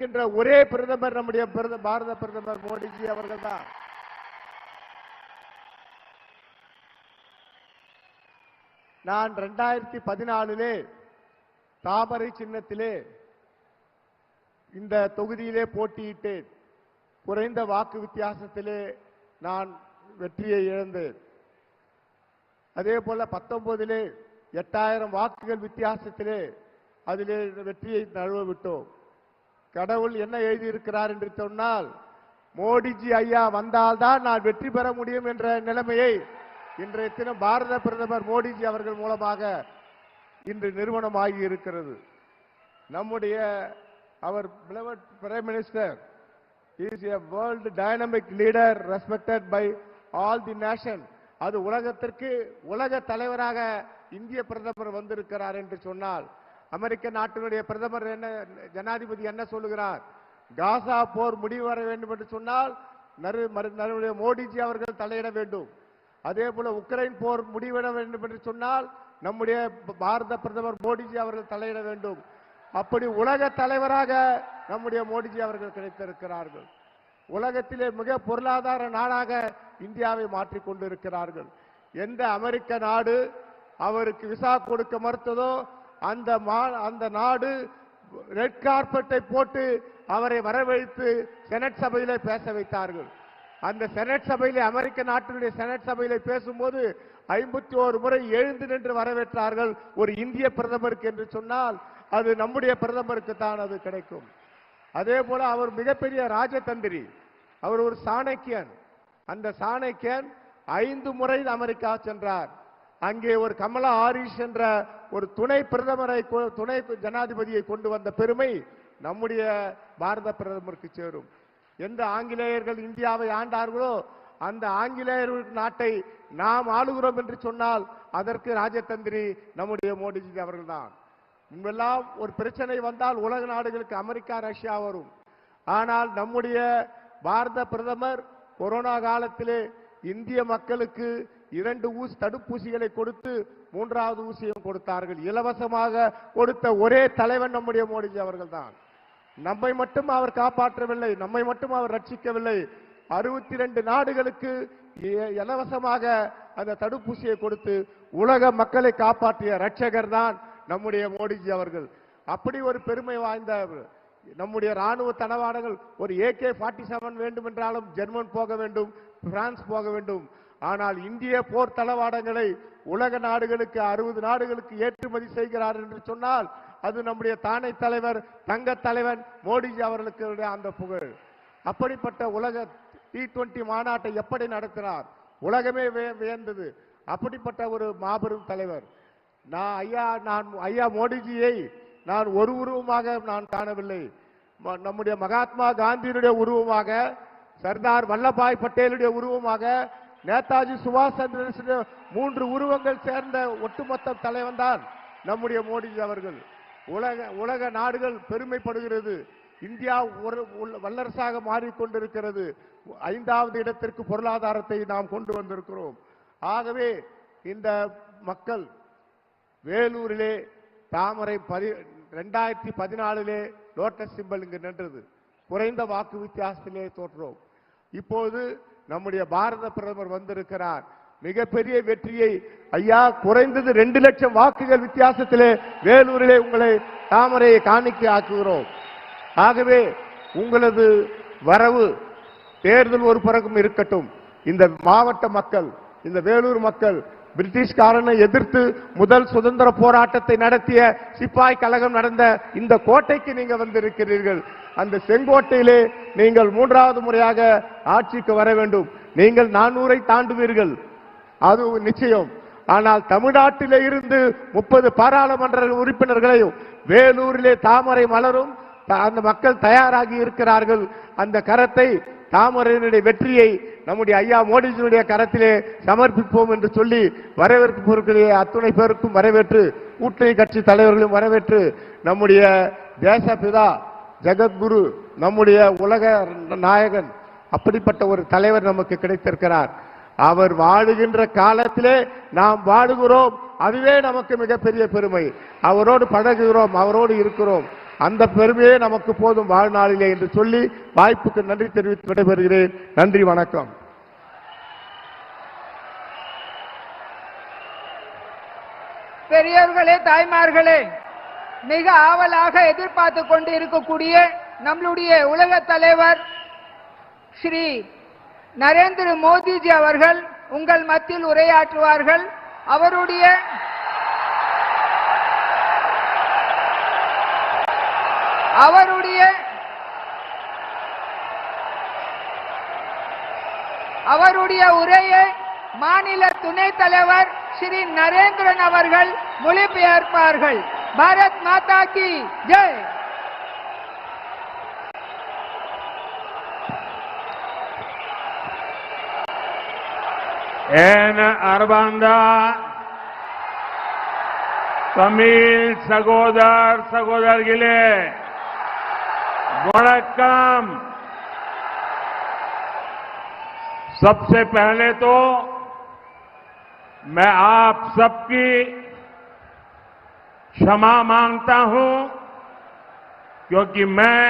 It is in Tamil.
இருக்கின்ற ஒரே பிரதமர் நம்முடைய பாரத பிரதமர் மோடிஜி அவர்கள் தான் நான் ரெண்டாயிரத்தி பதினாலிலே தாமரை சின்னத்திலே இந்த தொகுதியிலே போட்டியிட்டேன். குறைந்த வாக்கு வித்தியாசத்திலே நான் வெற்றியை இழந்தேன். அதே போல பத்தொன்பதிலே எட்டாயிரம் வாக்குகள் வித்தியாசத்திலே அதிலே வெற்றியை நழுவ விட்டோம். கடவுள் என்ன எழுதியிருக்கிறார் என்று சொன்னால் மோடிஜி ஐயா வந்தால்தான் நான் வெற்றி பெற முடியும் என்ற நிலைமையை இன்றைய தினம் பாரத பிரதமர் மோடிஜி அவர்கள் மூலமாக இன்று நிறுவனமாகி இருக்கிறது. நம்முடைய அவர் prime minister is a world dynamic leader respected by all the nation அது உலகத்திற்கு உலக தலைவராக இந்திய பிரதமர் வந்திருக்கிறார் என்று சொன்னால் அமெரிக்க நாட்டினுடைய பிரதமர் என்ன ஜனாதிபதி என்ன சொல்லுகிறார்? காசா போர் முடிவு வர வேண்டும் என்று சொன்னால் நரு மரு- மோடிஜி அவர்கள் தலையிட வேண்டும். அதே போல உக்ரைன் போர் முடிவிட வேண்டும் என்று சொன்னால் நம்முடைய பாரத பிரதமர் மோடிஜி அவர்கள் தலையிட வேண்டும். அப்படி உலக தலைவராக நம்முடைய மோடிஜி அவர்கள் கிடைத்திருக்கிறார்கள். உலகத்திலே மிக பொருளாதார நாடாக இந்தியாவை மாற்றிக் கொண்டிருக்கிறார்கள். எந்த அமெரிக்க நாடு அவருக்கு விசா கொடுக்க மறுத்ததோ அந்த மா- அந்த நாடு ரெட் கார்பெட்டை போட்டு அவரை வரவழைத்து செனட் சபையிலே பேச வைத்தார்கள். அந்த செனட் சபையிலே அமெரிக்க நாட்டினுடைய செனட் சபையிலே பேசும்போது ஐம்பத்தி ஓரு முறை எழுந்து நின்று வரவேற்றார்கள் ஒரு இந்திய பிரதமருக்கு என்று சொன்னால் அது நம்முடைய பிரதமருக்கு தான் அது கிடைக்கும். அதே போல அவர் மிகப்பெரிய ராஜதந்திரி அவர் ஒரு சாணக்கியன். அந்த சாணக்கியன் ஐந்து முறை அமெரிக்கா சென்றார். அங்கே ஒரு கமலா ஹாரிஸ் என்ற ஒரு துணை பிரதமரை துணை ஜனாதிபதியை கொண்டு வந்த பெருமை நம்முடைய பாரத பிரதமருக்கு சேரும். எந்த ஆங்கிலேயர்கள் இந்தியாவை ஆண்டார்களோ அந்த ஆங்கிலேயர் நாட்டை நாம் ஆளுகிறோம் என்று சொன்னால் அதற்கு ராஜதந்திரி நம்முடைய மோடிஜி அவர்கள்தான். முன்பெல்லாம் ஒரு பிரச்சனை வந்தால் உலக நாடுகளுக்கு அமெரிக்கா ரஷ்யா வரும். ஆனால் நம்முடைய பாரத பிரதமர் கொரோனா காலத்திலே இந்திய மக்களுக்கு இரண்டு ஊசி தடுப்பூசிகளை கொடுத்து மூன்றாவது ஊசியும் கொடுத்தார்கள். இலவசமாக கொடுத்த ஒரே தலைவன் நம்முடைய மோடிஜி அவர்கள்தான். நம்மை மட்டும் அவர் காப்பாற்றவில்லை நம்மை மட்டும் அவர் ரட்சிக்கவில்லை. அறுபத்தி ரெண்டு நாடுகளுக்கு இலவசமாக அந்த தடுப்பூசியை கொடுத்து உலக மக்களை காப்பாற்றிய ரட்சகர் தான் நம்முடைய மோடிஜி அவர்கள். அப்படி ஒரு பெருமை வாய்ந்த நம்முடைய ராணுவ தளவாடங்கள் ஒரு ஏகே ஃபார்ட்டி செவன் வேண்டும் என்றாலும் ஜெர்மன் போக வேண்டும் பிரான்ஸ் போக வேண்டும். ஆனால் இந்திய போர் தளவாடங்களை உலக நாடுகளுக்கு அறுபது நாடுகளுக்கு ஏற்றுமதி செய்கிறார் என்று சொன்னால் அது நம்முடைய தானை தலைவர் தங்க தலைவன் மோடிஜி அவர்களுக்கு அந்த புகழ். அப்படிப்பட்ட உலக டி டுவெண்டி மாநாட்டை எப்படி நடத்தினார்? உலகமே வியந்தது. அப்படிப்பட்ட ஒரு மாபெரும் தலைவர். நான் ஐயா நான் ஐயா மோடிஜியை நான் ஒரு உருவமாக நான் காணவில்லை. ம- நம்முடைய மகாத்மா காந்தியினுடைய உருவமாக சர்தார் வல்லபாய் பட்டேலுடைய உருவமாக நேதாஜி சுபாஷ் சந்திர மூன்று உருவங்கள் சேர்ந்த ஒட்டுமொத்த தலைவன் தான் நம்முடைய மோடிஜி அவர்கள். உலக உலக நாடுகள் பெருமைப்படுகிறது. இந்தியா ஒரு வல்லரசாக மாறிக்கொண்டிருக்கிறது. ஐந்தாவது இடத்திற்கு பொருளாதாரத்தை நாம் கொண்டு வந்திருக்கிறோம். ஆகவே இந்த மக்கள் வேலூரிலே தாமரை பதி ரெண்டாயிரத்தி பதினாலிலே லோட்டஸ் சிம்பல் இங்கு நின்றது. குறைந்த வாக்கு வித்தியாசத்திலே தோற்றோம் இப்போது நம்முடைய பாரத பிரதமர் வந்திருக்கிறார். மிகப்பெரிய வெற்றியை ஐயா குறைந்தது ரெண்டு லட்சம் வாக்குகள் வித்தியாசத்திலே வேலூரிலே உங்களை தாமரையை காணிக்கை ஆக்குகிறோம் ஆகவே உங்களது வரவு தேர்தல் ஒரு பிறகும் இருக்கட்டும். இந்த மாவட்ட மக்கள் இந்த வேலூர் மக்கள் பிரிட்டிஷ்காரனை எதிர்த்து முதல் சுதந்திர போராட்டத்தை நடத்திய சிப்பாய் கழகம் நடந்த இந்த கோட்டைக்கு நீங்க வந்திருக்கிறீர்கள். அந்த செங்கோட்டையிலே நீங்கள் மூன்றாவது முறையாக ஆட்சிக்கு வர வேண்டும். நீங்கள் நானூரை தாண்டுவீர்கள். அது நிச்சயம். ஆனால் தமிழ்நாட்டிலே இருந்து முப்பது பாராளுமன்ற உறுப்பினர்களையும் வேலூரிலே தாமரை மலரும் அந்த மக்கள் தயாராகி இருக்கிறார்கள். அந்த கரத்தை தாமரையினுடைய வெற்றியை நம்முடைய ஐயா மோடிஜியுடைய கரத்திலே சமர்ப்பிப்போம் என்று சொல்லி வரவேற்பு அத்துணை பேருக்கும் வரவேற்று கூட்டணி கட்சி தலைவர்களும் வரவேற்று நம்முடைய தேசபிதா ஜெகத்குரு நம்முடைய உலக நாயகன் அப்படிப்பட்ட ஒரு தலைவர் நமக்கு கிடைத்திருக்கிறார். அவர் வாழுகின்ற காலத்திலே நாம் வாழுகிறோம். அதுவே நமக்கு மிகப்பெரிய பெருமை. அவரோடு பழகுகிறோம். அவரோடு இருக்கிறோம். அந்த பெருமையே நமக்கு போதும் வாழ்நாளிலே என்று சொல்லி வாய்ப்புக்கு நன்றி தெரிவித்து விடைபெறுகிறேன். நன்றி வணக்கம். பெரியவர்களே தாய்மார்களே மிக ஆவலாக எதிர்பார்த்து கொண்டு இருக்கக்கூடிய நம்மளுடைய உலக தலைவர் ஸ்ரீ நரேந்திர மோடிஜி அவர்கள் உங்கள் மத்தியில் உரையாற்றுவார்கள். அவருடைய அவருடைய அவருடைய உரையை மாநில துணைத் தலைவர் ஸ்ரீ நரேந்திரன் அவர்கள் மொழிபெயர்ப்பார்கள். பாரத் மாதா கி ஜெய் என் அர்பாந்தா தமிழ் சகோதர் சகோதரர்களே वणक्कम। सबसे पहले तो मैं आप सबकी क्षमा माँगता हूँ क्योंकि मैं